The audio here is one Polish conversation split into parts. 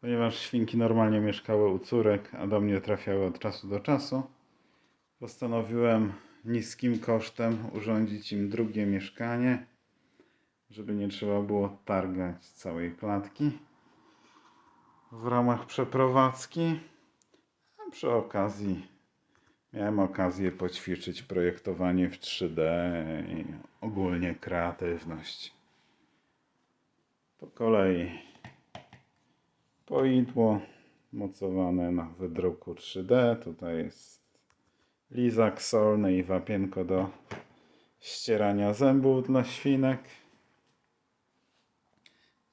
Ponieważ świnki normalnie mieszkały u córek, a do mnie trafiały od czasu do czasu, postanowiłem niskim kosztem urządzić im drugie mieszkanie, żeby nie trzeba było targać całej klatki w ramach przeprowadzki. A przy okazji miałem okazję poćwiczyć projektowanie w 3D i ogólnie kreatywność. Po kolei poidło mocowane na wydruku 3D. Tutaj jest lizak solny i wapienko do ścierania zębów dla świnek.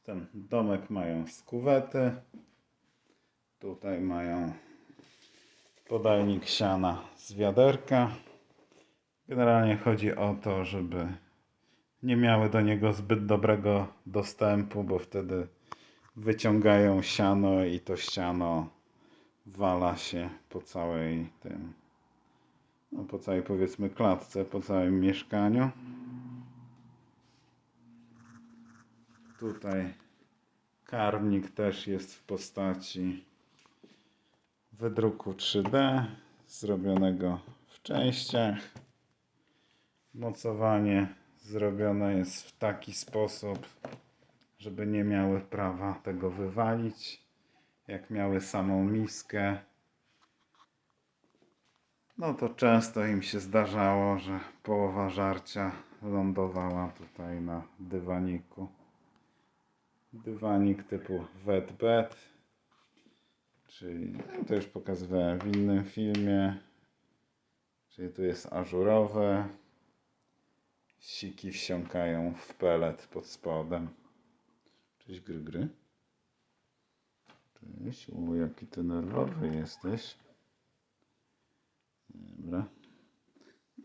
Ten domek mają z kuwety. Tutaj mają podajnik siana z wiaderka. Generalnie chodzi o to, żeby nie miały do niego zbyt dobrego dostępu, bo wtedy wyciągają siano i to siano wala się po całej tym, no po całej powiedzmy klatce, po całym mieszkaniu. Tutaj karmnik też jest w postaci wydruku 3D zrobionego w częściach. Mocowanie zrobione jest w taki sposób, żeby nie miały prawa tego wywalić. Jak miały samą miskę, no to często im się zdarzało, że połowa żarcia lądowała tutaj na dywaniku. Dywanik typu wet bed, czyli no to już pokazywałem w innym filmie. Czyli tu jest ażurowe. Siki wsiąkają w pelet pod spodem. Cześć gry gry. Cześć, o jaki ty nerwowy jesteś. Dobra.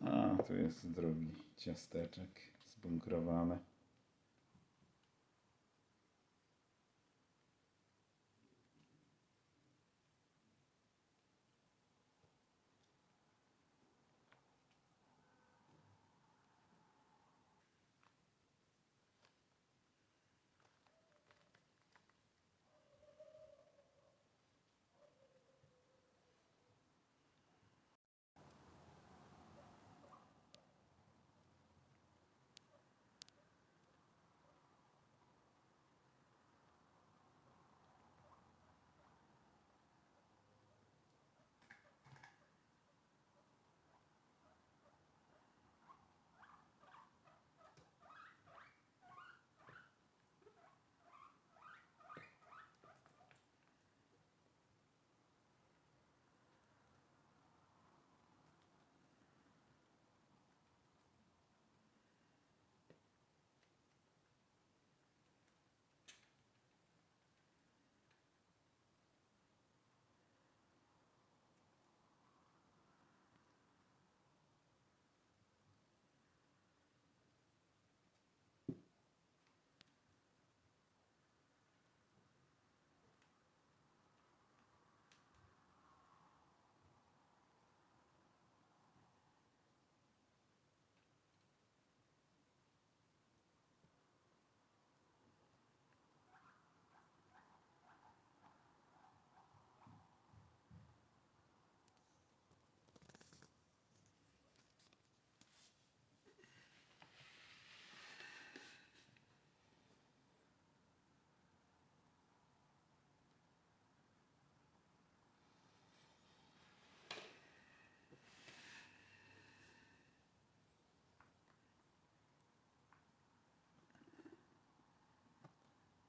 A, tu jest drugi ciasteczek zbunkrowany.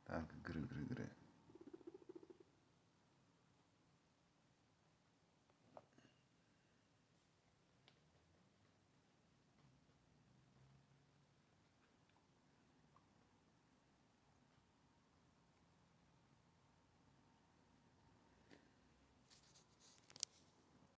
Tak, gry, gry, gry.